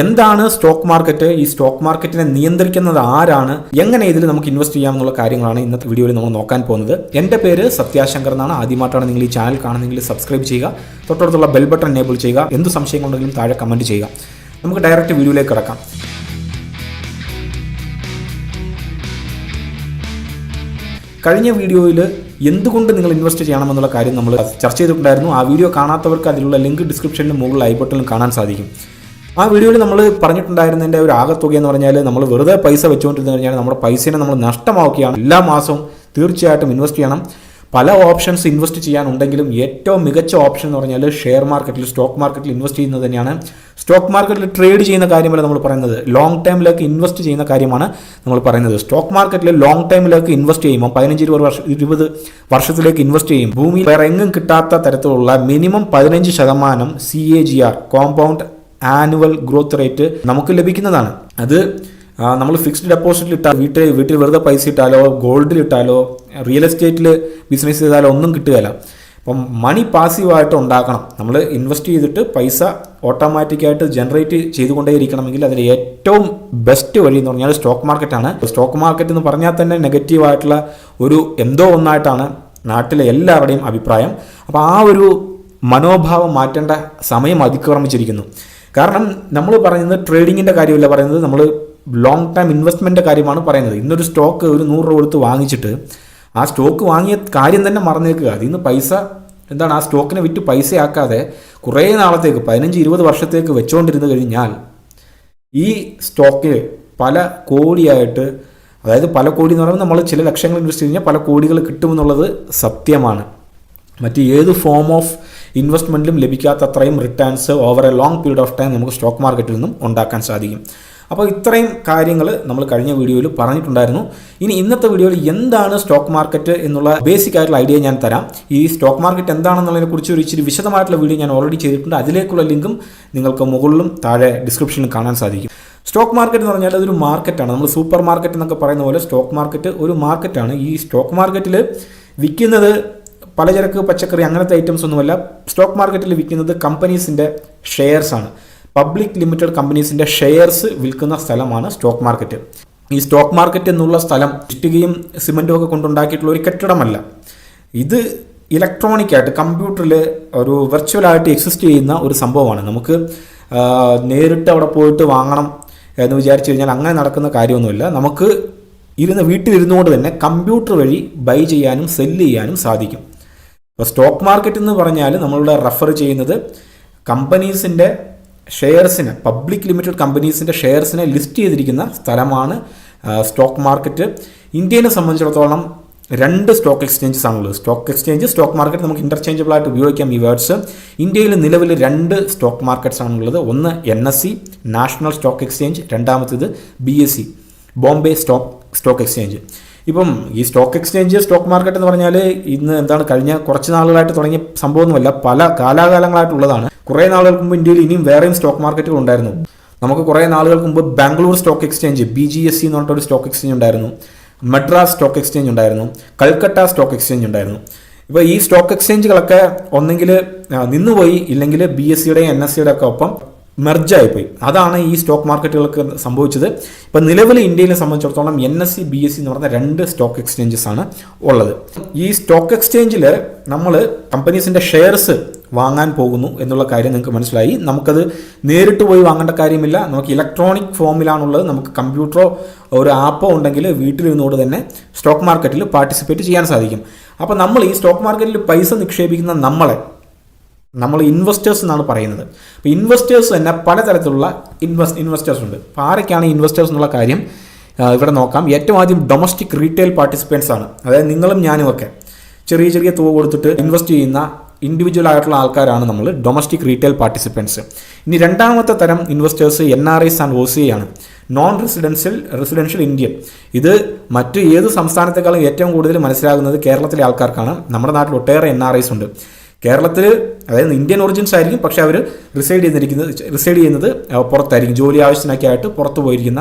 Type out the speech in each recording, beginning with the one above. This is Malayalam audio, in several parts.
എന്താണ് സ്റ്റോക്ക് മാർക്കറ്റ് ഈ സ്റ്റോക്ക് മാർക്കറ്റിനെ നിയന്ത്രിക്കുന്നത് ആരാണ്? എങ്ങനെ ഇതിൽ നമുക്ക് ഇൻവെസ്റ്റ് ചെയ്യാം എന്നുള്ള കാര്യങ്ങളാണ് ഇന്നത്തെ വീഡിയോയിൽ നമ്മൾ നോക്കാൻ പോകുന്നത്. എന്റെ പേര് സത്യാശങ്കർ എന്നാണ്. ആദ്യമായിട്ടാണ് നിങ്ങൾ ഈ ചാനൽ കാണുന്നെങ്കിൽ സബ്സ്ക്രൈബ് ചെയ്യുക. തൊട്ടടുത്തുള്ള ബെൽ ബട്ടൺ എനേബിൾ ചെയ്യുക. എന്ത് സംശയങ്ങളുണ്ടെങ്കിലും താഴെ കമന്റ് ചെയ്യുക. നമുക്ക് ഡയറക്റ്റ് വീഡിയോയിലേക്ക് കിടക്കാം. കഴിഞ്ഞ വീഡിയോയിൽ എന്തുകൊണ്ട് നിങ്ങൾ ഇൻവെസ്റ്റ് ചെയ്യണമെന്നുള്ള കാര്യം നമ്മൾ ചർച്ച ചെയ്തിട്ടുണ്ടായിരുന്നു. ആ വീഡിയോ കാണാത്തവർക്ക് അതിലുള്ള ലിങ്ക് ഡിസ്ക്രിപ്ഷനിലും മുകളിൽ ഐ കാണാൻ സാധിക്കും. ആ വീഡിയോയിൽ നമ്മൾ പറഞ്ഞിട്ടുണ്ടായിരുന്നതിന്റെ ഒരു ആകത്തുക എന്ന് പറഞ്ഞാൽ നമ്മൾ വെറുതെ പൈസ വെച്ചുകൊണ്ടിരുന്നു കഴിഞ്ഞാൽ നമ്മുടെ പൈസയെ നമ്മൾ നഷ്ടമാക്കുകയാണ്. എല്ലാ മാസവും തീർച്ചയായിട്ടും ഇൻവെസ്റ്റ് ചെയ്യണം. പല ഓപ്ഷൻസ് ഇൻവെസ്റ്റ് ചെയ്യാനുണ്ടെങ്കിലും ഏറ്റവും മികച്ച ഓപ്ഷൻ എന്ന് പറഞ്ഞാൽ ഷെയർ മാർക്കറ്റിൽ സ്റ്റോക്ക് മാർക്കറ്റിൽ ഇൻവെസ്റ്റ് ചെയ്യുന്നത് തന്നെയാണ്. സ്റ്റോക്ക് മാർക്കറ്റിൽ ട്രേഡ് ചെയ്യുന്ന കാര്യമല്ല നമ്മൾ പറയുന്നത്. ലോങ് ടൈമിലേക്ക് ഇൻവെസ്റ്റ് ചെയ്യുന്ന കാര്യമാണ് നമ്മൾ പറയുന്നത്. സ്റ്റോക്ക് മാർക്കറ്റിൽ ലോങ് ടൈമിലേക്ക് ഇൻവെസ്റ്റ് ചെയ്യുമ്പോൾ പതിനഞ്ച് ഇരുപത് വർഷം ഇരുപത് വർഷത്തിലേക്ക് ഇൻവെസ്റ്റ് ചെയ്യും. ഭൂമി വേറെ എങ്ങും കിട്ടാത്ത തരത്തിലുള്ള മിനിമം പതിനഞ്ച് ശതമാനം C A G R compound annual growth rate നമുക്ക് ലഭിക്കുന്നതാണ്. അത് നമ്മൾ ഫിക്സ്ഡ് ഡെപ്പോസിറ്റിൽ ഇട്ടാൽ വീട്ടിൽ വീട്ടിൽ വെറുതെ പൈസ ഇട്ടാലോ ഗോൾഡിൽ ഇട്ടാലോ റിയൽ എസ്റ്റേറ്റിൽ ബിസിനസ് ചെയ്താലോ ഒന്നും കിട്ടുകയില്ല. അപ്പം മണി പാസീവായിട്ട് ഉണ്ടാക്കണം. നമ്മൾ ഇൻവെസ്റ്റ് ചെയ്തിട്ട് പൈസ ഓട്ടോമാറ്റിക്കായിട്ട് ജനറേറ്റ് ചെയ്തുകൊണ്ടേയിരിക്കണമെങ്കിൽ അതിൽ ഏറ്റവും ബെസ്റ്റ് വഴി എന്ന് പറഞ്ഞാൽ സ്റ്റോക്ക് മാർക്കറ്റാണ് സ്റ്റോക്ക് മാർക്കറ്റ് എന്ന് പറഞ്ഞാൽ തന്നെ നെഗറ്റീവായിട്ടുള്ള ഒരു എന്തോ ഒന്നായിട്ടാണ് നാട്ടിലെ എല്ലാവരുടെയും അഭിപ്രായം. അപ്പോൾ ആ ഒരു മനോഭാവം മാറ്റേണ്ട സമയം അതിക്രമിച്ചിരിക്കുന്നു. കാരണം നമ്മൾ പറയുന്നത് ട്രേഡിങ്ങിന്റെ കാര്യമല്ല പറയുന്നത് നമ്മൾ ലോങ് ടൈം ഇൻവെസ്റ്റ്മെന്റിന്റെ കാര്യമാണ് പറയുന്നത്. ഇന്നൊരു സ്റ്റോക്ക് ഒരു നൂറ് രൂപ കൊടുത്ത് വാങ്ങിച്ചിട്ട് ആ സ്റ്റോക്ക് വാങ്ങിയ കാര്യം തന്നെ മറന്നേക്കുക. അതിൽ നിന്ന് പൈസ എന്താണ് ആ സ്റ്റോക്കിനെ വിറ്റ് പൈസയാക്കാതെ കുറേ നാളത്തേക്ക് പതിനഞ്ച് ഇരുപത് വർഷത്തേക്ക് വെച്ചുകൊണ്ടിരുന്നു കഴിഞ്ഞാൽ ഈ സ്റ്റോക്കിൽ പല കോടിയായിട്ട് അതായത് പല കോടി എന്ന് പറയുമ്പോൾ നമ്മൾ ചില ലക്ഷങ്ങൾ ഇൻവെസ്റ്റ് കഴിഞ്ഞാൽ പല കോടികൾ കിട്ടുമെന്നുള്ളത് സത്യമാണ്. മറ്റ് ഏത് ഫോം ഓഫ് ഇൻവെസ്റ്റ്മെന്റിലും ലഭിക്കാത്തത്രയും returns over a long period of time നമുക്ക് സ്റ്റോക്ക് മാർക്കറ്റിൽ നിന്നും ഉണ്ടാക്കാൻ സാധിക്കും. അപ്പോൾ ഇത്രയും കാര്യങ്ങൾ നമ്മൾ കഴിഞ്ഞ വീഡിയോയിൽ പറഞ്ഞിട്ടുണ്ടായിരുന്നു. ഇനി ഇന്നത്തെ വീഡിയോയിൽ എന്താണ് സ്റ്റോക്ക് മാർക്കറ്റ് എന്നുള്ള ബേസിക് ആയിട്ടുള്ള ഐഡിയ ഞാൻ തരാം. ഈ സ്റ്റോക്ക് മാർക്കറ്റ് എന്താണെന്നുള്ളതിനെ കുറിച്ച് ഒരു ഇച്ചിരി വിശദമായിട്ടുള്ള വീഡിയോ ഞാൻ ഓൾറെഡി ചെയ്തിട്ടുണ്ട്. അതിലേക്കുള്ള ലിങ്കും നിങ്ങൾക്ക് മുകളിലും താഴെ ഡിസ്ക്രിപ്ഷനിൽ കാണാൻ സാധിക്കും. സ്റ്റോക്ക് മാർക്കറ്റ് എന്ന് പറഞ്ഞാൽ അതൊരു മാർക്കറ്റാണ് നമ്മൾ സൂപ്പർ മാർക്കറ്റ് എന്നൊക്കെ പറയുന്ന പോലെ സ്റ്റോക്ക് മാർക്കറ്റ് ഒരു മാർക്കറ്റാണ് ഈ സ്റ്റോക്ക് മാർക്കറ്റിൽ വിൽക്കുന്നത് പലചരക്ക് പച്ചക്കറി അങ്ങനത്തെ ഐറ്റംസ് ഒന്നുമല്ല. സ്റ്റോക്ക് മാർക്കറ്റിൽ വിൽക്കുന്നത് കമ്പനീസിന്റെ ഷെയർസാണ് പബ്ലിക് ലിമിറ്റഡ് കമ്പനീസിന്റെ ഷെയർസ് വിൽക്കുന്ന സ്ഥലമാണ് സ്റ്റോക്ക് മാർക്കറ്റ് ഈ സ്റ്റോക്ക് മാർക്കറ്റ് എന്നുള്ള സ്ഥലം ഇഷ്ടികയും സിമന്റും ഒക്കെ കൊണ്ടുണ്ടാക്കിയിട്ടുള്ള ഒരു കെട്ടിടമല്ല. ഇത് ഇലക്ട്രോണിക് ആയിട്ട് കമ്പ്യൂട്ടറിൽ ഒരു വെർച്വലായിട്ട് എക്സിസ്റ്റ് ചെയ്യുന്ന ഒരു സംഭവമാണ്. നമുക്ക് നേരിട്ട് അവിടെ പോയിട്ട് വാങ്ങണം എന്ന് വിചാരിച്ചു കഴിഞ്ഞാൽ അങ്ങനെ നടക്കുന്ന കാര്യമൊന്നുമില്ല. നമുക്ക് ഇരുന്ന് വീട്ടിലിരുന്നുകൊണ്ട് തന്നെ കമ്പ്യൂട്ടർ വഴി ബൈ ചെയ്യാനും സെല്ല് ചെയ്യാനും സാധിക്കും. അപ്പോൾ സ്റ്റോക്ക് മാർക്കറ്റ് എന്ന് പറഞ്ഞാൽ നമ്മളിവിടെ റെഫർ ചെയ്യുന്നത് കമ്പനീസിന്റെ ഷെയർസിനെ പബ്ലിക് ലിമിറ്റഡ് കമ്പനീസിന്റെ ഷെയർസിനെ ലിസ്റ്റ് ചെയ്തിരിക്കുന്ന സ്ഥലമാണ് സ്റ്റോക്ക് മാർക്കറ്റ് ഇന്ത്യനെ സംബന്ധിച്ചിടത്തോളം രണ്ട് സ്റ്റോക്ക് എക്സ്ചേഞ്ചസ് ആണുള്ളത് സ്റ്റോക്ക് എക്സ്ചേഞ്ച് സ്റ്റോക്ക് മാർക്കറ്റ് നമുക്ക് ഇന്റർചേഞ്ചബിൾ ആയിട്ട് ഉപയോഗിക്കാം ഈ വേർഡ്സ് ഇന്ത്യയിൽ നിലവിൽ രണ്ട് സ്റ്റോക്ക് മാർക്കറ്റ്സ് ആണുള്ളത് ഒന്ന് N S E national stock exchange രണ്ടാമത്തേത് B S E Bombay stock stock exchange ഇപ്പം ഈ സ്റ്റോക്ക് എക്സ്ചേഞ്ച് സ്റ്റോക്ക് മാർക്കറ്റ് എന്ന് പറഞ്ഞാൽ ഇന്ന് എന്താണ് കഴിഞ്ഞ കുറച്ച് നാളുകളായിട്ട് തുടങ്ങിയ സംഭവമൊന്നുമല്ല പല കാലാകാലങ്ങളായിട്ടുള്ളതാണ്. കുറേ നാളുകൾക്ക് മുമ്പ് ഇന്ത്യയിൽ ഇനിയും വേറെയും സ്റ്റോക്ക് മാർക്കറ്റുകൾ ഉണ്ടായിരുന്നു. നമുക്ക് കുറേ നാളുകൾക്ക് മുമ്പ് Bangalore stock exchange B G S E എന്ന് പറഞ്ഞിട്ടൊരു സ്റ്റോക്ക് എക്സ്ചേഞ്ച് ഉണ്ടായിരുന്നു. മദ്രാസ് സ്റ്റോക്ക് എക്സ്ചേഞ്ച് ഉണ്ടായിരുന്നു. കൽക്കട്ട സ്റ്റോക്ക് എക്സ്ചേഞ്ച് ഉണ്ടായിരുന്നു. ഇപ്പോൾ ഈ സ്റ്റോക്ക് എക്സ്ചേഞ്ചുകളൊക്കെ ഒന്നെങ്കിൽ നിന്നുപോയി ഇല്ലെങ്കിൽ ബി എസ് സിയുടെയും എൻ എസ് സിയുടെ ഒക്കെ ഒപ്പം മെർജായിപ്പോയി അതാണ് ഈ സ്റ്റോക്ക് മാർക്കറ്റുകൾക്ക് സംഭവിച്ചത്. ഇപ്പം നിലവിൽ ഇന്ത്യയിലെ സംബന്ധിച്ചിടത്തോളം N S C B S C എന്ന് പറഞ്ഞ രണ്ട് സ്റ്റോക്ക് എക്സ്ചേഞ്ചസ് ആണ് ഉള്ളത്. ഈ സ്റ്റോക്ക് എക്സ്ചേഞ്ചിൽ നമ്മൾ കമ്പനീസിന്റെ ഷെയർസ് വാങ്ങാൻ പോകുന്നു എന്നുള്ള കാര്യം നിങ്ങൾക്ക് മനസ്സിലായി. നമുക്കത് നേരിട്ട് പോയി വാങ്ങേണ്ട കാര്യമില്ല. നമുക്ക് ഇലക്ട്രോണിക് ഫോമിലാണുള്ളത് നമുക്ക് കമ്പ്യൂട്ടറോ ഒരു ആപ്പോ ഉണ്ടെങ്കിൽ വീട്ടിലിരുന്നുകൊണ്ട് തന്നെ സ്റ്റോക്ക് മാർക്കറ്റിൽ പാർട്ടിസിപ്പേറ്റ് ചെയ്യാൻ സാധിക്കും. അപ്പോൾ നമ്മൾ ഈ സ്റ്റോക്ക് മാർക്കറ്റിൽ പൈസ നിക്ഷേപിക്കുന്ന നമ്മളെ നമ്മൾ ഇൻവെസ്റ്റേഴ്സ് എന്നാണ് പറയുന്നത്. അപ്പോൾ ഇൻവെസ്റ്റേഴ്സ് തന്നെ പലതരത്തിലുള്ള ഇൻവെസ്റ്റ് ഇൻവെസ്റ്റേഴ്സ് ഉണ്ട്. അപ്പോൾ ആരൊക്കെയാണ് ഇൻവെസ്റ്റേഴ്സ് എന്നുള്ള കാര്യം ഇവിടെ നോക്കാം. ഏറ്റവും ആദ്യം ഡൊമസ്റ്റിക് റീറ്റെയിൽ പാർട്ടിസിപ്പൻസ് ആണ്. അതായത് നിങ്ങളും ഞാനും ഒക്കെ ചെറിയ ചെറിയ തുക കൊടുത്തിട്ട് ഇൻവെസ്റ്റ് ചെയ്യുന്ന ഇൻഡിവിജ്വൽ ആയിട്ടുള്ള ആൾക്കാരാണ് നമ്മൾ ഡൊമസ്റ്റിക് റീറ്റെയിൽ പാർട്ടിസിപ്പൻസ് ഇനി രണ്ടാമത്തെ തരം investors N R Is and O C ആണ്. നോൺ റെസിഡൻഷ്യൽ റെസിഡൻഷ്യൽ ഇന്ത്യൻ ഇത് മറ്റ് ഏത് സംസ്ഥാനത്തെക്കാളും ഏറ്റവും കൂടുതൽ മനസ്സിലാകുന്നത് കേരളത്തിലെ ആൾക്കാർക്കാണ്. നമ്മുടെ നാട്ടിൽ ഒട്ടേറെ എൻ ആർ ഐസ് ഉണ്ട്. കേരളത്തിൽ അതായത് ഇന്ത്യൻ ഒറിജിൻസ് ആയിരിക്കും പക്ഷേ അവർ റിസൈഡ് ചെയ്തിരിക്കുന്നത് റിസൈഡ് ചെയ്യുന്നത് പുറത്തായിരിക്കും. ജോലി ആവശ്യത്തിനൊക്കെ ആയിട്ട് പുറത്ത് പോയിരിക്കുന്ന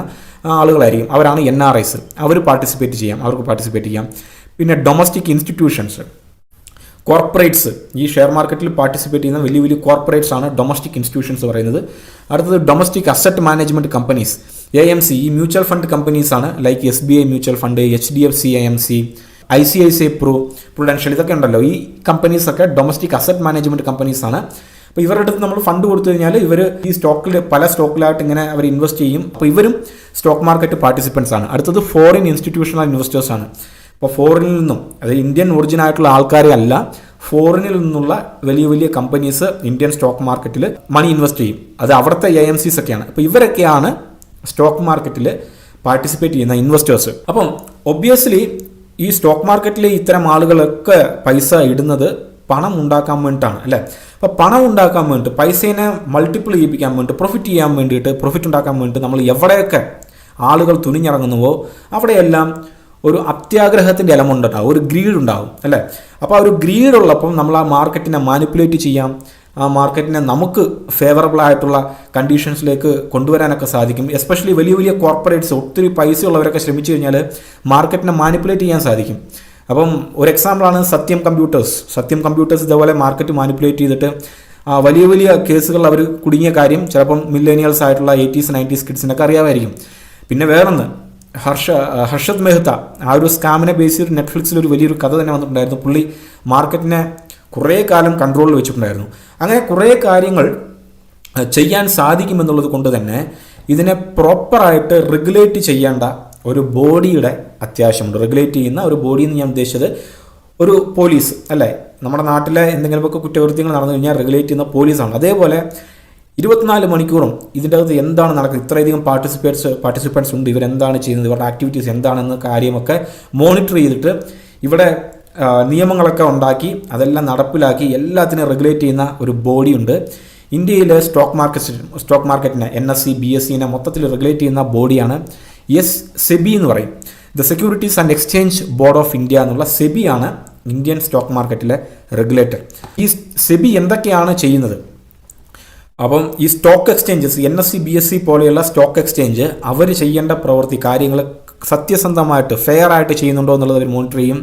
ആളുകളായിരിക്കും. അവരാണ് എൻ ആർ ഐസ് അവർ പാർട്ടിസിപ്പേറ്റ് ചെയ്യാം. അവർക്ക് പാർട്ടിസിപ്പേറ്റ് ചെയ്യാം. പിന്നെ ഡൊമസ്റ്റിക് ഇൻസ്റ്റിറ്റ്യൂഷൻസ് കോർപ്പറേറ്റ്സ് ഈ ഷെയർ മാർക്കറ്റിൽ പാർട്ടിസിപ്പേറ്റ് ചെയ്യുന്ന വലിയ വലിയ കോർപ്പറേറ്റ്സ് ആണ് ഡൊമസ്റ്റിക് ഇൻസ്റ്റിറ്റ്യൂഷൻസ് പറയുന്നത്. അടുത്തത് domestic asset management companies A M C ഈ മ്യൂച്വൽ ഫണ്ട് കമ്പനീസ് ആണ് like S B I mutual fund H D F C A M C I C I C I pru prudential ഇതൊക്കെ ഉണ്ടല്ലോ. ഈ കമ്പനീസൊക്കെ ഡൊമസ്റ്റിക് അസറ്റ് മാനേജ്മെന്റ് കമ്പനീസ് ആണ്. അപ്പോൾ ഇവരുടെ അടുത്ത് നമ്മൾ ഫണ്ട് കൊടുത്തു കഴിഞ്ഞാൽ ഇവർ ഈ സ്റ്റോക്കിൽ പല സ്റ്റോക്കിലായിട്ട് ഇങ്ങനെ അവർ ഇൻവെസ്റ്റ് ചെയ്യും. അപ്പോൾ ഇവരും സ്റ്റോക്ക് മാർക്കറ്റ് പാർട്ടിസിപ്പൻസ് ആണ്. അടുത്തത് ഫോറിൻ ഇൻസ്റ്റിറ്റ്യൂഷണൽ ഇൻവെസ്റ്റേഴ്സ് ആണ്. അപ്പോൾ ഫോറിനിൽ നിന്നും അതായത് ഇന്ത്യൻ ഒറിജിൻ ആയിട്ടുള്ള ആൾക്കാരെ അല്ല ഫോറിനിൽ നിന്നുള്ള വലിയ വലിയ കമ്പനീസ് ഇന്ത്യൻ സ്റ്റോക്ക് മാർക്കറ്റിൽ മണി ഇൻവെസ്റ്റ് ചെയ്യും. അത് അവിടുത്തെ എ എം സീസ് ഒക്കെയാണ്. അപ്പോൾ ഇവരൊക്കെയാണ് സ്റ്റോക്ക് മാർക്കറ്റിൽ പാർട്ടിസിപ്പേറ്റ് ചെയ്യുന്ന ഇൻവെസ്റ്റേഴ്സ് അപ്പം ഒബ്വിയസ്ലി ഈ സ്റ്റോക്ക് മാർക്കറ്റിലെ ഇത്തരം ആളുകളൊക്കെ പൈസ ഇടുന്നത് പണം ഉണ്ടാക്കാൻ വേണ്ടിയിട്ടാണ് അല്ലേ? അപ്പോൾ പണം ഉണ്ടാക്കാൻ വേണ്ടിയിട്ട് പൈസേനെ മൾട്ടിപ്പിൾ ചെയ്യിപ്പിക്കാൻ വേണ്ടി പ്രോഫിറ്റ് ചെയ്യാൻ വേണ്ടിയിട്ട് പ്രോഫിറ്റ് ഉണ്ടാക്കാൻ വേണ്ടിയിട്ട് നമ്മൾ എവിടെയൊക്കെ ആളുകൾ തുനിഞ്ഞിറങ്ങുന്നുവോ അവിടെയെല്ലാം ഒരു അത്യാഗ്രഹത്തിന്റെ എലമുണ്ട് ഉണ്ടാവും ഒരു ഗ്രീഡ് ഉണ്ടാവും അല്ലേ? അപ്പോൾ ആ ഒരു ഗ്രീഡ് ഉള്ളപ്പം നമ്മൾ ആ മാർക്കറ്റിനെ മാനിപ്പുലേറ്റ് ചെയ്യാം ആ മാർക്കറ്റിനെ നമുക്ക് ഫേവറബിൾ ആയിട്ടുള്ള കണ്ടീഷൻസിലേക്ക് കൊണ്ടുവരാനൊക്കെ സാധിക്കും. എസ്പെഷ്യലി വലിയ വലിയ കോർപ്പറേറ്റ്സ് ഒത്തിരി പൈസ ഉള്ളവരൊക്കെ ശ്രമിച്ചു കഴിഞ്ഞാൽ മാർക്കറ്റിനെ മാനിപ്പുലേറ്റ് ചെയ്യാൻ സാധിക്കും. അപ്പം ഒരു എക്സാമ്പിളാണ് സത്യം കമ്പ്യൂട്ടേഴ്സ് സത്യം കമ്പ്യൂട്ടേഴ്സ് ഇതേപോലെ മാർക്കറ്റ് മാനിപ്പുലേറ്റ് ചെയ്തിട്ട് വലിയ വലിയ കേസുകൾ അവർ കുടുങ്ങിയ കാര്യം ചിലപ്പം മില്ലേനിയൽസ് ആയിട്ടുള്ള എയ്റ്റീസ് നയന്റീസ് കിഡ്സിനൊക്കെ അറിയാമായിരിക്കും. പിന്നെ വേറൊന്ന് ഹർഷ ഹർഷദ് മെഹ്ത്ത ആ ഒരു സ്കാമിനെ ബേസ് ചെയ്ത് നെറ്റ്ഫ്ലിക്സിൽ ഒരു വലിയൊരു കഥ തന്നെ വന്നിട്ടുണ്ടായിരുന്നു. പുള്ളി മാർക്കറ്റിനെ കുറേ കാലം കൺട്രോളിൽ വെച്ചിട്ടുണ്ടായിരുന്നു. അങ്ങനെ കുറേ കാര്യങ്ങൾ ചെയ്യാൻ സാധിക്കുമെന്നുള്ളത് കൊണ്ട് തന്നെ ഇതിനെ പ്രോപ്പറായിട്ട് റെഗുലേറ്റ് ചെയ്യേണ്ട ഒരു ബോഡിയുടെ അത്യാവശ്യമുണ്ട്. റെഗുലേറ്റ് ചെയ്യുന്ന ഒരു ബോഡി എന്ന് ഞാൻ ഉദ്ദേശിച്ചത് ഒരു പോലീസ് അല്ലേ? നമ്മുടെ നാട്ടിലെ എന്തെങ്കിലുമൊക്കെ കുറ്റകൃത്യങ്ങൾ നടന്നു കഴിഞ്ഞാൽ റെഗുലേറ്റ് ചെയ്യുന്ന പോലീസാണ് അതേപോലെ ഇരുപത്തിനാല് മണിക്കൂറും ഇതിന്റെ അകത്ത് എന്താണ് നടക്കുന്നത്? ഇത്രയധികം പാർട്ടിസിപ്പേറ്റ്സ് പാർട്ടിസിപ്പൻസ് ഉണ്ട്. ഇവരെന്താണ് ചെയ്യുന്നത്? ഇവരുടെ ആക്ടിവിറ്റീസ് എന്താണെന്ന കാര്യമൊക്കെ മോണിറ്റർ ചെയ്തിട്ട് ഇവിടെ നിയമങ്ങളൊക്കെ ഉണ്ടാക്കി അതെല്ലാം നടപ്പിലാക്കി എല്ലാത്തിനും റെഗുലേറ്റ് ചെയ്യുന്ന ഒരു ബോഡി ഉണ്ട്. ഇന്ത്യയിലെ സ്റ്റോക്ക് മാർക്കറ്റ് സ്റ്റോക്ക് മാർക്കറ്റിനെ N S C B S സിനെ മൊത്തത്തിൽ റെഗുലേറ്റ് ചെയ്യുന്ന ബോഡിയാണ് എസ് സെബി എന്ന് പറയും. The securities and exchange board of India എന്നുള്ള സെബിയാണ് ഇന്ത്യൻ സ്റ്റോക്ക് മാർക്കറ്റിലെ റെഗുലേറ്റർ ഈ സെബി എന്തൊക്കെയാണ് ചെയ്യുന്നത്? അപ്പം ഈ stock exchanges N S C B S C പോലെയുള്ള സ്റ്റോക്ക് എക്സ്ചേഞ്ച് അവർ ചെയ്യേണ്ട പ്രവൃത്തി കാര്യങ്ങൾ സത്യസന്ധമായിട്ട് ഫെയർ ആയിട്ട് ചെയ്യുന്നുണ്ടോ എന്നുള്ളത് അവർ മോണിറ്റർ ചെയ്യും.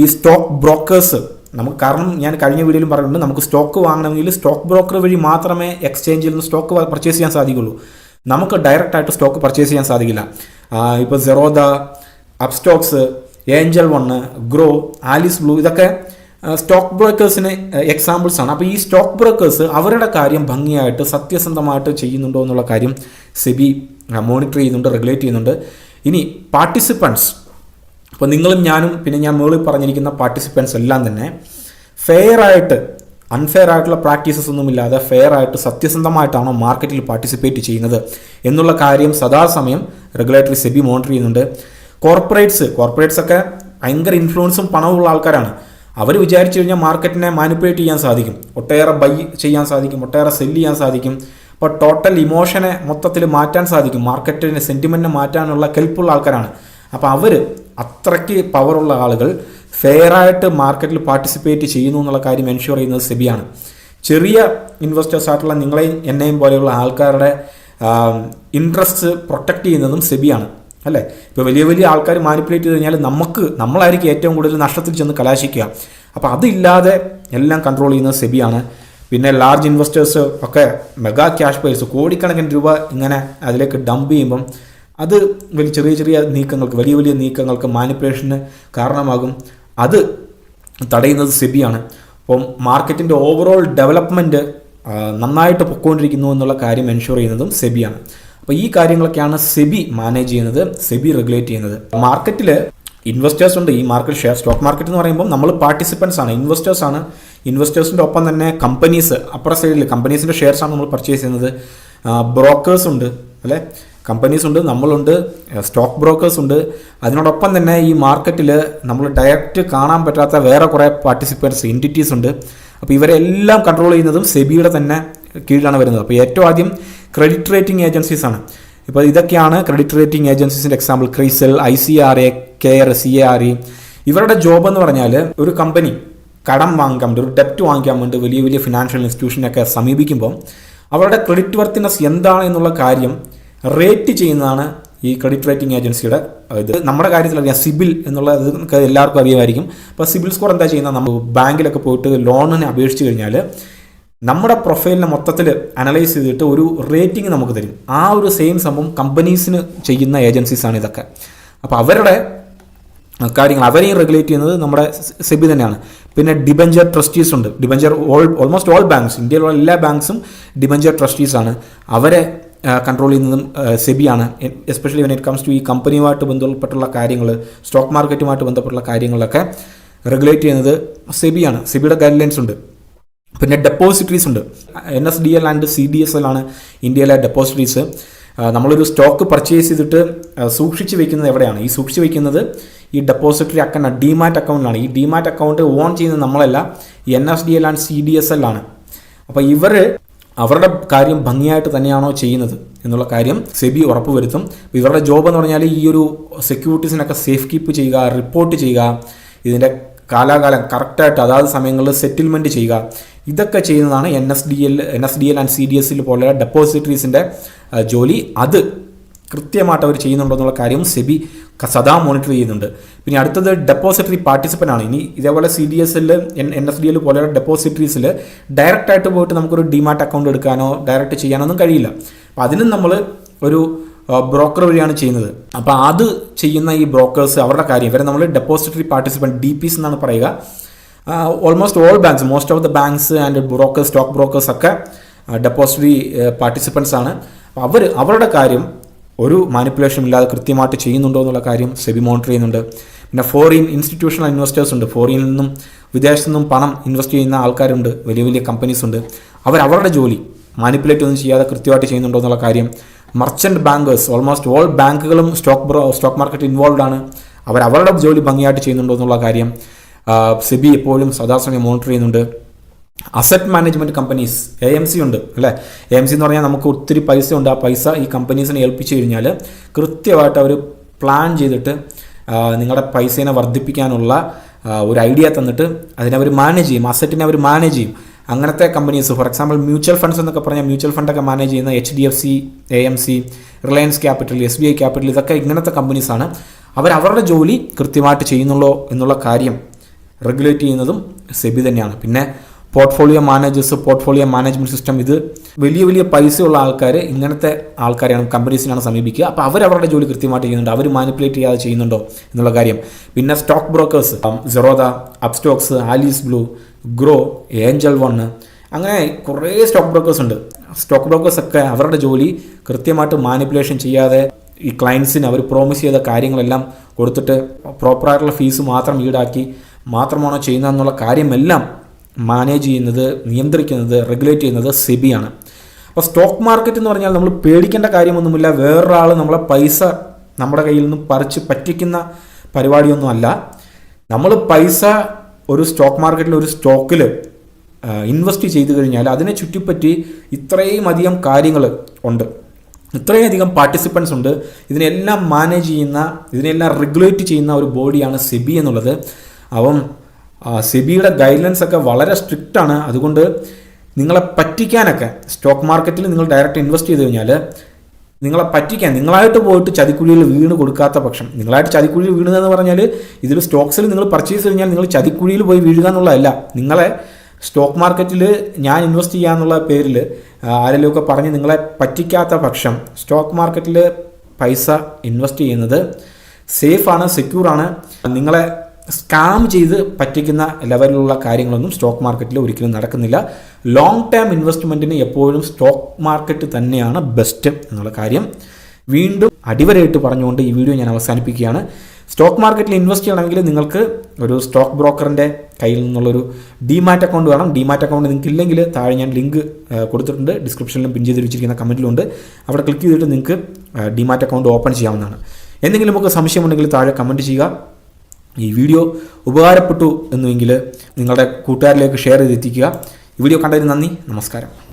ഈ സ്റ്റോക്ക് ബ്രോക്കേഴ്സ് നമുക്ക് കാരണം ഞാൻ കഴിഞ്ഞ വീഡിയോയിലും പറഞ്ഞിട്ടുണ്ട് നമുക്ക് സ്റ്റോക്ക് വാങ്ങണമെങ്കിൽ സ്റ്റോക്ക് ബ്രോക്കർ വഴി മാത്രമേ എക്സ്ചേഞ്ചിൽ നിന്ന് സ്റ്റോക്ക് പർച്ചേസ് ചെയ്യാൻ സാധിക്കുള്ളൂ. നമുക്ക് ഡയറക്റ്റ് ആയിട്ട് സ്റ്റോക്ക് പർച്ചേസ് ചെയ്യാൻ സാധിക്കില്ല. ഇപ്പോൾ Zerodha Upstox Angel One Groww Alice Blue ഇതൊക്കെ സ്റ്റോക്ക് ബ്രോക്കേഴ്സിന് എക്സാമ്പിൾസ് ആണ്. അപ്പോൾ ഈ സ്റ്റോക്ക് ബ്രോക്കേഴ്സ് അവരുടെ കാര്യം ഭംഗിയായിട്ട് സത്യസന്ധമായിട്ട് ചെയ്യുന്നുണ്ടോ എന്നുള്ള കാര്യം സെബി മോണിറ്റർ ചെയ്യുന്നുണ്ട് റെഗുലേറ്റ് ചെയ്യുന്നുണ്ട്. ഇനി പാർട്ടിസിപ്പൻസ് അപ്പോൾ നിങ്ങളും ഞാനും പിന്നെ ഞാൻ മുകളിൽ പറഞ്ഞിരിക്കുന്ന പാർട്ടിസിപ്പൻസ് എല്ലാം തന്നെ ഫെയർ ആയിട്ട് അൺഫെയർ ആയിട്ടുള്ള പ്രാക്ടീസസ് ഒന്നുമില്ലാതെ ഫെയർ ആയിട്ട് സത്യസന്ധമായിട്ടാണോ മാർക്കറ്റിൽ പാർട്ടിസിപ്പേറ്റ് ചെയ്യുന്നത് എന്നുള്ള കാര്യം സദാസമയം റെഗുലേറ്ററി സെബി മോണിറ്റർ ചെയ്യുന്നുണ്ട്. കോർപ്പറേറ്റ്സ് കോർപ്പറേറ്റ്സ് ഒക്കെ ഭയങ്കര ഇൻഫ്ലുവൻസും പണവുമുള്ള ആൾക്കാരാണ്. അവർ വിചാരിച്ചു കഴിഞ്ഞാൽ മാർക്കറ്റിനെ മാനിപ്പുലേറ്റ് ചെയ്യാൻ സാധിക്കും. ഒട്ടേറെ ബൈ ചെയ്യാൻ സാധിക്കും ഒട്ടേറെ സെല്ല് ചെയ്യാൻ സാധിക്കും. അപ്പോൾ ടോട്ടൽ ഇമോഷനെ മൊത്തത്തിൽ മാറ്റാൻ സാധിക്കും. മാർക്കറ്റിന്റെ സെന്റിമെന്റിനെ മാറ്റാനുള്ള കെൽപ്പുള്ള ആൾക്കാരാണ്. അപ്പോൾ അവർ അത്രയ്ക്ക് പവറുള്ള ആളുകൾ ഫെയറായിട്ട് മാർക്കറ്റിൽ പാർട്ടിസിപ്പേറ്റ് ചെയ്യുന്നു എന്നുള്ള കാര്യം എൻഷുർ ചെയ്യുന്നത് സെബിയാണ്. ചെറിയ ഇൻവെസ്റ്റേഴ്സ് ആയിട്ടുള്ള നിങ്ങളെയും എന്നെയും പോലെയുള്ള ആൾക്കാരുടെ ഇൻട്രസ്റ്റ് പ്രൊട്ടക്റ്റ് ചെയ്യുന്നതും സെബിയാണ്. അല്ലേ? ഇപ്പോൾ വലിയ വലിയ ആൾക്കാർ മാനിപ്പുലേറ്റ് ചെയ്ത് കഴിഞ്ഞാൽ നമുക്ക് നമ്മളായിരിക്കും ഏറ്റവും കൂടുതൽ നഷ്ടത്തിൽ ചെന്ന് കലാശിക്കുക. അപ്പോൾ അതില്ലാതെ എല്ലാം കൺട്രോൾ ചെയ്യുന്നത് സെബിയാണ്. പിന്നെ ലാർജ് ഇൻവെസ്റ്റേഴ്സ് ഒക്കെ മെഗാ ക്യാഷ് പേഴ്സ് കോടിക്കണക്കിന് രൂപ ഇങ്ങനെ അതിലേക്ക് ഡംപ് ചെയ്യുമ്പം അത് വലിയ ചെറിയ ചെറിയ നീക്കങ്ങൾക്ക് വലിയ വലിയ നീക്കങ്ങൾക്ക് മാനിപ്പുലേഷന് കാരണമാകും. അത് തടയുന്നത് സെബിയാണ്. അപ്പം മാർക്കറ്റിന്റെ ഓവറോൾ ഡെവലപ്മെന്റ് നന്നായിട്ട് പൊക്കോണ്ടിരിക്കുന്നു എന്നുള്ള കാര്യം എൻഷുർ ചെയ്യുന്നതും സെബിയാണ്. അപ്പോൾ ഈ കാര്യങ്ങളൊക്കെയാണ് സെബി മാനേജ് ചെയ്യുന്നത് സെബി റെഗുലേറ്റ് ചെയ്യുന്നത്. മാർക്കറ്റിൽ ഇൻവെസ്റ്റേഴ്സ് ഉണ്ട്. ഈ മാർക്കറ്റ് ഷെയർ സ്റ്റോക്ക് മാർക്കറ്റ് എന്ന് പറയുമ്പോൾ നമ്മൾ പാർട്ടിസിപ്പൻസ് ആണ് ഇൻവെസ്റ്റേഴ്സ് ആണ്. ഇൻവെസ്റ്റേഴ്സിന്റെ ഒപ്പം തന്നെ കമ്പനീസ് അപ്പുറ സൈഡിൽ കമ്പനീസിന്റെ ഷെയർസ് ആണ് നമ്മൾ പർച്ചേസ് ചെയ്യുന്നത്. ബ്രോക്കേഴ്സ് ഉണ്ട് അല്ലേ? കമ്പനീസ് ഉണ്ട് നമ്മളുണ്ട് സ്റ്റോക്ക് ബ്രോക്കേഴ്സ് ഉണ്ട്. അതിനോടൊപ്പം തന്നെ ഈ മാർക്കറ്റിൽ നമ്മൾ ഡയറക്റ്റ് കാണാൻ പറ്റാത്ത വേറെ കുറേ പാർട്ടിസിപ്പൻസ് എന്റിറ്റീസ് ഉണ്ട്. അപ്പോൾ ഇവരെല്ലാം കൺട്രോൾ ചെയ്യുന്നതും സെബിയുടെ തന്നെ കീഴിലാണ് വരുന്നത്. അപ്പോൾ ഏറ്റവും ആദ്യം ക്രെഡിറ്റ് റേറ്റിംഗ് ഏജൻസീസ് ആണ്. ഇപ്പോൾ ഇതൊക്കെയാണ് credit rating ഏജൻസീസിന്റെ example Crisil I C R A care C R E ഇവരുടെ ജോബ് എന്ന് പറഞ്ഞാൽ ഒരു കമ്പനി കടം വാങ്ങിക്കാൻ വേണ്ടി ഒരു ഡെപ്റ്റ് വാങ്ങിക്കാൻ വേണ്ടി വലിയ വലിയ ഫിനാൻഷ്യൽ ഇൻസ്റ്റിറ്റ്യൂഷനൊക്കെ സമീപിക്കുമ്പോൾ അവരുടെ ക്രെഡിറ്റ് വർത്തിനെസ് എന്താണ് എന്നുള്ള കാര്യം റേറ്റ് ചെയ്യുന്നതാണ് ഈ ക്രെഡിറ്റ് റേറ്റിംഗ് ഏജൻസിയുടെ ഇത്. നമ്മുടെ കാര്യത്തിൽ അറിയാം സിബിൽ എന്നുള്ളത് എല്ലാവർക്കും അറിയുമായിരിക്കും. അപ്പോൾ സിബിൽ സ്കോർ എന്താ ചെയ്യുന്നത്? നമ്മൾ ബാങ്കിലൊക്കെ പോയിട്ട് ലോണിന് അപേക്ഷിച്ച് കഴിഞ്ഞാൽ നമ്മുടെ പ്രൊഫൈലിനെ മൊത്തത്തിൽ അനലൈസ് ചെയ്തിട്ട് ഒരു റേറ്റിംഗ് നമുക്ക് തരും. ആ ഒരു സെയിം സംഭവം കമ്പനീസിന് ചെയ്യുന്ന ഏജൻസീസാണ് ഇതൊക്കെ. അപ്പോൾ അവരുടെ കാര്യങ്ങൾ അവരെയും റെഗുലേറ്റ് ചെയ്യുന്നത് നമ്മുടെ സെബി തന്നെയാണ്. പിന്നെ ഡിബഞ്ചർ ട്രസ്റ്റീസ് ഉണ്ട്. Debenture all almost all banks ഇന്ത്യയിലുള്ള എല്ലാ ബാങ്ക്സും ഡിബഞ്ചർ ട്രസ്റ്റീസാണ് അവരെ കൺട്രോൾ ചെയ്യുന്നതും സെബിയാണ്. Especially when it comes to ഈ കമ്പനിയുമായിട്ട് ബന്ധപ്പെട്ടുള്ള കാര്യങ്ങൾ സ്റ്റോക്ക് മാർക്കറ്റുമായിട്ട് ബന്ധപ്പെട്ടുള്ള കാര്യങ്ങളൊക്കെ റെഗുലേറ്റ് ചെയ്യുന്നത് സെബിയാണ്. സെബിയുടെ ഗൈഡ് ലൈൻസ് ഉണ്ട്. പിന്നെ ഡെപ്പോസിറ്ററീസ് ഉണ്ട്. N S D L and C D S L ആണ് ഇന്ത്യയിലെ ഡെപ്പോസിറ്ററീസ് നമ്മളൊരു സ്റ്റോക്ക് പർച്ചേസ് ചെയ്തിട്ട് സൂക്ഷിച്ച് വെക്കുന്നത് എവിടെയാണ്? ഈ സൂക്ഷിച്ച് വെക്കുന്നത് ഈ ഡെപ്പോസിറ്ററി അക്കൗണ്ട് ഡിമാറ്റ് അക്കൗണ്ടിലാണ് ഈ ഡിമാറ്റ് അക്കൗണ്ട് ഓൺ ചെയ്യുന്നത് നമ്മളല്ല N S D L and C D S L ആണ്. അപ്പോൾ ഇവർ അവരുടെ കാര്യം ഭംഗിയായിട്ട് തന്നെയാണോ ചെയ്യുന്നത് എന്നുള്ള കാര്യം സെബി ഉറപ്പുവരുത്തും. ഇവരുടെ ജോബ് എന്ന് പറഞ്ഞാൽ ഈ ഒരു സെക്യൂരിറ്റീസിനൊക്കെ സേഫ് കീപ്പ് ചെയ്യുക റിപ്പോർട്ട് ചെയ്യുക ഇതിന്റെ കാലാകാലം കറക്റ്റായിട്ട് അതാത് സമയങ്ങളിൽ സെറ്റിൽമെന്റ് ചെയ്യുക ഇതൊക്കെ ചെയ്യുന്നതാണ് N S D L N S D L and C D S പോലെയുള്ള ഡെപ്പോസിറ്ററീസിന്റെ ജോലി. അത് കൃത്യമായിട്ട് അവർ ചെയ്യുന്നുണ്ടോ എന്നുള്ള കാര്യം സെബി സദാ മോണിറ്റർ ചെയ്യുന്നുണ്ട്. പിന്നെ അടുത്തത് ഡെപ്പോസിറ്ററി പാർട്ടിസിപ്പന്റ് ആണ്. ഇനി ഇതേപോലെ C D S L N N S D L പോലെയുള്ള ഡെപ്പോസിറ്ററീസിൽ ഡയറക്റ്റ് ആയിട്ട് പോയിട്ട് നമുക്കൊരു ഡിമാറ്റ് അക്കൗണ്ട് എടുക്കാനോ ഡയറക്റ്റ് ചെയ്യാനോ ഒന്നും കഴിയില്ല. അപ്പോൾ അതിനും നമ്മൾ ഒരു ബ്രോക്കർ വഴിയാണ് ചെയ്യുന്നത്. അപ്പോൾ അത് ചെയ്യുന്ന ഈ ബ്രോക്കേഴ്സ് അവരുടെ കാര്യം. ഇവരെ നമ്മൾ ഡെപ്പോസിറ്ററി പാർട്ടിസിപ്പന്റ് ഡി പീസ് എന്നാണ് പറയുക. Almost all banks most of the banks and brokers stock brokers ഒക്കെ ഡെപ്പോസിറ്ററി പാർട്ടിസിപ്പൻസ് ആണ്. അവർ അവരുടെ കാര്യം ഒരു മാനിപ്പുലേഷൻ ഇല്ലാതെ കൃത്യമായിട്ട് ചെയ്യുന്നുണ്ടോ എന്നുള്ള കാര്യം സെബി മോണിറ്റർ ചെയ്യുന്നുണ്ട്. പിന്നെ ഫോറിൻ ഇൻസ്റ്റിറ്റ്യൂഷണൽ ഇൻവെസ്റ്റേഴ്സ് ഉണ്ട്. ഫോറിനിൽ നിന്നും വിദേശത്തു നിന്നും പണം ഇൻവെസ്റ്റ് ചെയ്യുന്ന ആൾക്കാരുണ്ട്. വലിയ വലിയ കമ്പനീസ് ഉണ്ട്. അവർ അവരുടെ ജോലി മാനിപ്പുലേറ്റ് ഒന്നും ചെയ്യാതെ കൃത്യമായിട്ട് ചെയ്യുന്നുണ്ടോ എന്നുള്ള കാര്യം മർച്ചന്റ് ബാങ്കേഴ്സ് ഓൾമോസ്റ്റ് ഓൾ ബാങ്കുകളും സ്റ്റോക്ക് സ്റ്റോക്ക് മാർക്കറ്റ് ഇൻവോൾവ് ആണ്. അവർ അവരുടെ ജോലി ഭംഗിയായിട്ട് ചെയ്യുന്നുണ്ടോ എന്നുള്ള കാര്യം സെബി എപ്പോഴും സദാസമയം മോണിറ്റർ ചെയ്യുന്നുണ്ട്. Asset management companies A M C ഉണ്ട് അല്ലേ? എ എം സി എന്ന് പറഞ്ഞാൽ നമുക്ക് ഒത്തിരി പൈസ ഉണ്ട്. ആ പൈസ ഈ കമ്പനീസിനെ ഏൽപ്പിച്ചു കഴിഞ്ഞാൽ കൃത്യമായിട്ട് അവർ പ്ലാൻ ചെയ്തിട്ട് നിങ്ങളുടെ പൈസേനെ വർദ്ധിപ്പിക്കാനുള്ള ഒരു ഐഡിയ തന്നിട്ട് അതിനെ അവർ മാനേജ് ചെയ്യും. അസറ്റിനെ അവർ മാനേജ് ചെയ്യും. അങ്ങനത്തെ companies for example mutual funds എന്നൊക്കെ പറഞ്ഞാൽ മ്യൂച്വൽ ഫണ്ടൊക്കെ മാനേജ് ചെയ്യുന്ന H D F C A M C Reliance Capital S B I capital ഇതൊക്കെ ഇങ്ങനത്തെ കമ്പനീസാണ് അവർ അവരുടെ ജോലി കൃത്യമായിട്ട് ചെയ്യുന്നുള്ളോ എന്നുള്ള കാര്യം റെഗുലേറ്റ് ചെയ്യുന്നതും സെബി തന്നെയാണ്. പിന്നെ portfolio managers portfolio management system ഇത് വലിയ വലിയ പൈസയുള്ള ആൾക്കാർ ഇങ്ങനത്തെ ആൾക്കാരെയാണ് കമ്പനീസിനാണ് സമീപിക്കുക. അപ്പോൾ അവർ അവരുടെ ജോലി കൃത്യമായിട്ട് ചെയ്യുന്നുണ്ട്. അവർ മാനിപ്പുലേറ്റ് ചെയ്യാതെ ചെയ്യുന്നുണ്ടോ എന്നുള്ള കാര്യം. പിന്നെ stock brokers Zerodha Upstox Alice Blue Groww Angel One അങ്ങനെ കുറേ സ്റ്റോക്ക് ബ്രോക്കേഴ്സ് ഉണ്ട്. സ്റ്റോക്ക് ബ്രോക്കേഴ്സ് ഒക്കെ അവരുടെ ജോലി കൃത്യമായിട്ട് മാനിപ്പുലേഷൻ ചെയ്യാതെ ഈ ക്ലയൻസിന് അവർ പ്രോമിസ് ചെയ്ത കാര്യങ്ങളെല്ലാം കൊടുത്തിട്ട് പ്രോപ്പറായിട്ടുള്ള ഫീസ് മാത്രം ഈടാക്കി മാത്രമാണോ ചെയ്യുന്നതെന്നുള്ള കാര്യമെല്ലാം മാനേജ് ചെയ്യുന്നത് നിയന്ത്രിക്കുന്നത് റെഗുലേറ്റ് ചെയ്യുന്നത് സെബിയാണ്. അപ്പോൾ സ്റ്റോക്ക് മാർക്കറ്റ് എന്ന് പറഞ്ഞാൽ നമ്മൾ പേടിക്കേണ്ട കാര്യമൊന്നുമില്ല. വേറൊരാൾ നമ്മളെ പൈസ നമ്മുടെ കയ്യിൽ നിന്ന് പറിച്ച് പറ്റിക്കുന്ന പരിപാടിയൊന്നുമല്ല നമ്മൾ പൈസ ഒരു സ്റ്റോക്ക് മാർക്കറ്റിൽ ഒരു സ്റ്റോക്കിൽ ഇൻവെസ്റ്റ് ചെയ്തു കഴിഞ്ഞാൽ അതിനെ ചുറ്റിപ്പറ്റി ഇത്രയും അധികം കാര്യങ്ങൾ ഉണ്ട്. ഇത്രയും അധികം പാർട്ടിസിപ്പൻസ് ഉണ്ട്. ഇതിനെല്ലാം മാനേജ് ചെയ്യുന്ന ഇതിനെല്ലാം റെഗുലേറ്റ് ചെയ്യുന്ന ഒരു ബോഡിയാണ് സെബി എന്നുള്ളത്. അപ്പം സെബിയുടെ ഗൈഡ്ലൈൻസ് ഒക്കെ വളരെ സ്ട്രിക്റ്റ് ആണ്. അതുകൊണ്ട് നിങ്ങളെ പറ്റിക്കാനൊക്കെ സ്റ്റോക്ക് മാർക്കറ്റിൽ നിങ്ങൾ ഡയറക്റ്റ് ഇൻവെസ്റ്റ് ചെയ്ത് കഴിഞ്ഞാൽ നിങ്ങളെ പറ്റിക്കാൻ നിങ്ങളായിട്ട് പോയിട്ട് ചതിക്കുഴിയിൽ വീണ് കൊടുക്കാത്ത പക്ഷം നിങ്ങളായിട്ട് ചതിക്കുഴിയിൽ വീണതെന്ന് പറഞ്ഞാൽ ഇതിൽ സ്റ്റോക്സിൽ നിങ്ങൾ പർച്ചേസ് കഴിഞ്ഞാൽ നിങ്ങൾ ചതിക്കുഴിയിൽ പോയി വീഴുക എന്നുള്ളതല്ല. നിങ്ങളെ സ്റ്റോക്ക് മാർക്കറ്റിൽ ഞാൻ ഇൻവെസ്റ്റ് ചെയ്യാന്നുള്ള പേരിൽ ആരെങ്കിലുമൊക്കെ പറഞ്ഞ് നിങ്ങളെ പറ്റിക്കാത്ത പക്ഷം സ്റ്റോക്ക് മാർക്കറ്റിൽ പൈസ ഇൻവെസ്റ്റ് ചെയ്യുന്നത് സേഫാണ് സെക്യൂറാണ് നിങ്ങളെ സ്കാം ചെയ്ത് പറ്റിക്കുന്ന ലെവലിലുള്ള കാര്യങ്ങളൊന്നും സ്റ്റോക്ക് മാർക്കറ്റിൽ ഒരിക്കലും നടക്കുന്നില്ല. ലോങ് ടേം ഇൻവെസ്റ്റ്മെന്റിന് എപ്പോഴും സ്റ്റോക്ക് മാർക്കറ്റ് തന്നെയാണ് ബെസ്റ്റ് എന്നുള്ള കാര്യം വീണ്ടും അടിവരയിട്ട് പറഞ്ഞുകൊണ്ട് ഈ വീഡിയോ ഞാൻ അവസാനിപ്പിക്കുകയാണ്. സ്റ്റോക്ക് മാർക്കറ്റിൽ ഇൻവെസ്റ്റ് ചെയ്യണമെങ്കിൽ നിങ്ങൾക്ക് ഒരു സ്റ്റോക്ക് ബ്രോക്കറിന്റെ കയ്യിൽ നിന്നുള്ളൊരു ഡിമാറ്റ് അക്കൗണ്ട് വേണം. ഡിമാറ്റ് അക്കൗണ്ട് നിങ്ങൾക്ക് ഇല്ലെങ്കിൽ താഴെ ഞാൻ ലിങ്ക് കൊടുത്തിട്ടുണ്ട്. ഡിസ്ക്രിപ്ഷനിലും പിൻ ചെയ്ത് വെച്ചിരിക്കുന്ന കമന്റിലുണ്ട് അവിടെ ക്ലിക്ക് ചെയ്തിട്ട് നിങ്ങൾക്ക് ഡിമാറ്റ് അക്കൗണ്ട് ഓപ്പൺ ചെയ്യാവുന്നതാണ്. എന്തെങ്കിലും നമുക്ക് സംശയമുണ്ടെങ്കിൽ താഴെ കമന്റ് ചെയ്യുക. ഈ വീഡിയോ ഉപകാരപ്പെട്ടു എന്നുവെങ്കിൽ നിങ്ങളുടെ കൂട്ടുകാരിലേക്ക് ഷെയർ ചെയ്തെത്തിക്കുക. ഈ വീഡിയോ കണ്ടതിന് നന്ദി. നമസ്കാരം.